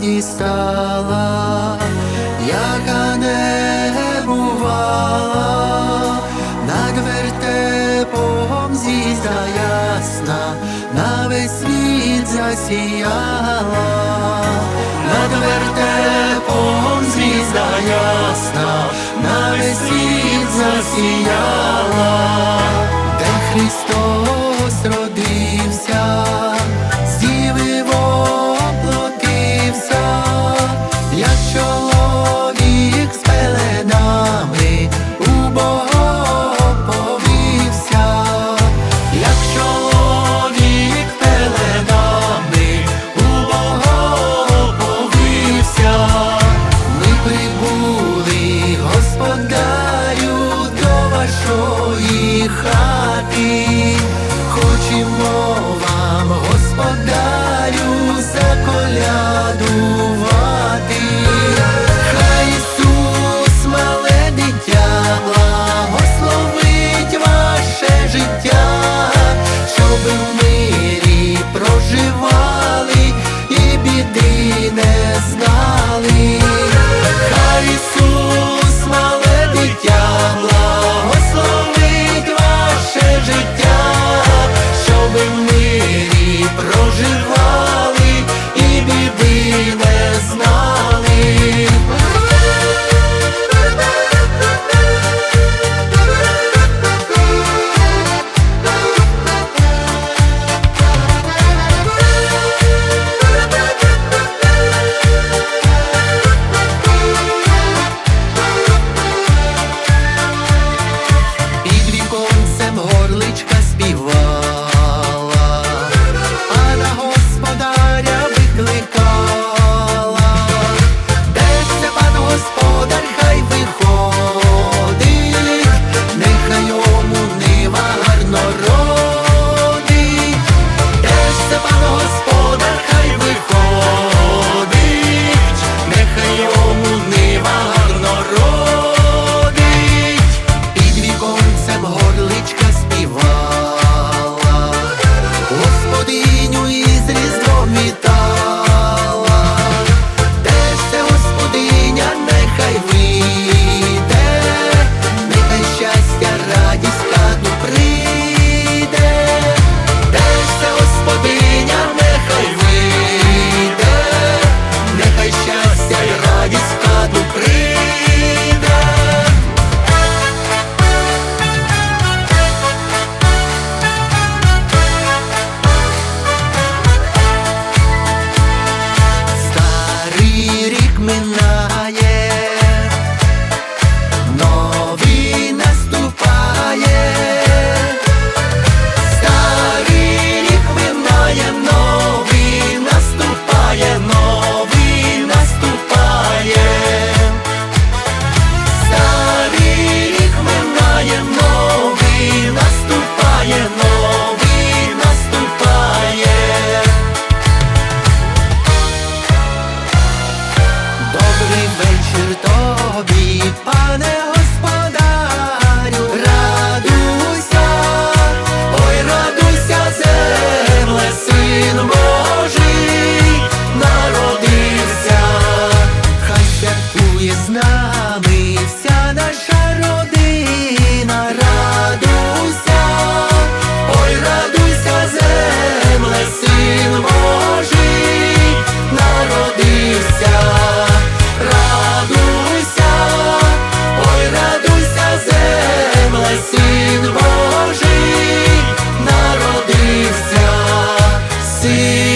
дістала, яка не бувала, над вертепом зізда ясна, на весь світ засіяла, над вертепом звізда ясна, на весь світ засіяла. χάτη. to see.